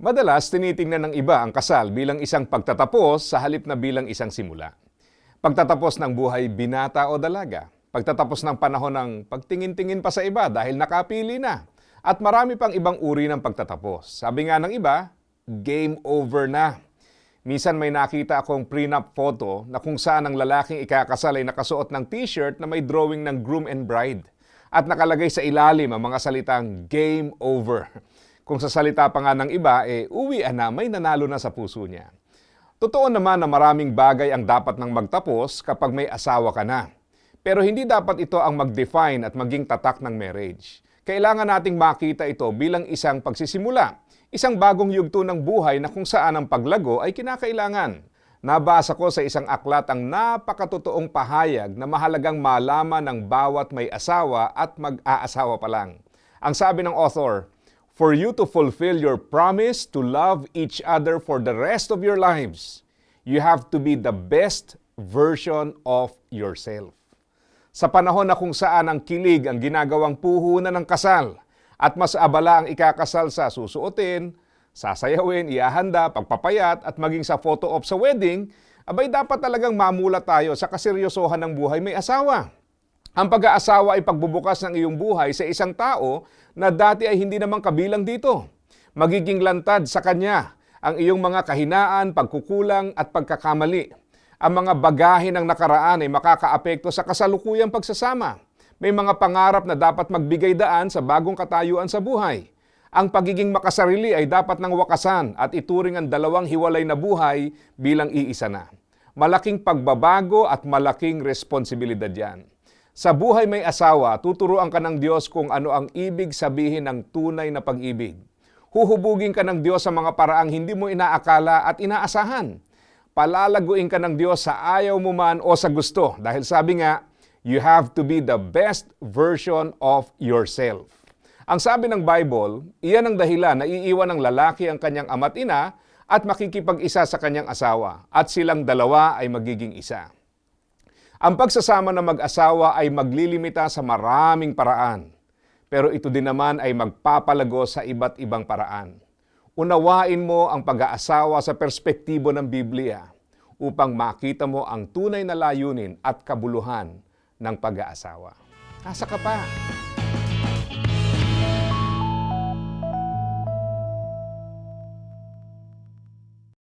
Madalas tinitingnan ng iba ang kasal bilang isang pagtatapos sa halip na bilang isang simula. Pagtatapos ng buhay binata o dalaga. Pagtatapos ng panahon ng pagtingin-tingin pa sa iba dahil nakapili na. At marami pang ibang uri ng pagtatapos. Sabi nga ng iba, game over na. Minsan may nakita akong prenup photo na kung saan ang lalaking ikakasal ay nakasuot ng t-shirt na may drawing ng groom and bride. At nakalagay sa ilalim ang mga salitang game over. Kung sa salita pa nga ng iba, eh uwi na may nanalo na sa puso niya. Totoo naman na maraming bagay ang dapat nang magtapos kapag may asawa ka na. Pero hindi dapat ito ang mag-define at maging tatak ng marriage. Kailangan nating makita ito bilang isang pagsisimula, isang bagong yugto ng buhay na kung saan ang paglago ay kinakailangan. Nabasa ko sa isang aklat ang napakatotoong pahayag na mahalagang malaman ng bawat may asawa at mag-aasawa pa lang. Ang sabi ng author, For you to fulfill your promise to love each other for the rest of your lives, you have to be the best version of yourself. Sa panahon na kung saan ang kilig ang ginagawang puhunan ng kasal at mas abala ang ikakasal sa susuotin, sasayawin, iahanda, pagpapayat at maging sa photo op sa wedding, abay dapat talagang mamula tayo sa kaseryosohan ng buhay may asawa. Ang pag-aasawa ay pagbubukas ng iyong buhay sa isang tao na dati ay hindi naman kabilang dito. Magiging lantad sa kanya ang iyong mga kahinaan, pagkukulang at pagkakamali. Ang mga bagahe ng nakaraan ay makakaapekto sa kasalukuyang pagsasama. May mga pangarap na dapat magbigay daan sa bagong katayuan sa buhay. Ang pagiging makasarili ay dapat nang wakasan at ituring ang dalawang hiwalay na buhay bilang iisa na. Malaking pagbabago at malaking responsibilidad yan. Sa buhay may asawa, tuturuan ka ng Diyos kung ano ang ibig sabihin ng tunay na pag-ibig. Huhubugin ka ng Diyos sa mga paraang hindi mo inaakala at inaasahan. Palalaguin ka ng Diyos sa ayaw mo man o sa gusto dahil sabi nga, you have to be the best version of yourself. Ang sabi ng Bible, iyan ang dahilan na iiwan ng lalaki ang kanyang ama't ina at makikipag-isa sa kanyang asawa at silang dalawa ay magiging isa. Ang pagsasama ng mag-asawa ay maglilimita sa maraming paraan. Pero ito din naman ay magpapalago sa iba't ibang paraan. Unawain mo ang pag-aasawa sa perspektibo ng Biblia upang makita mo ang tunay na layunin at kabuluhan ng pag-aasawa. Asa ka pa?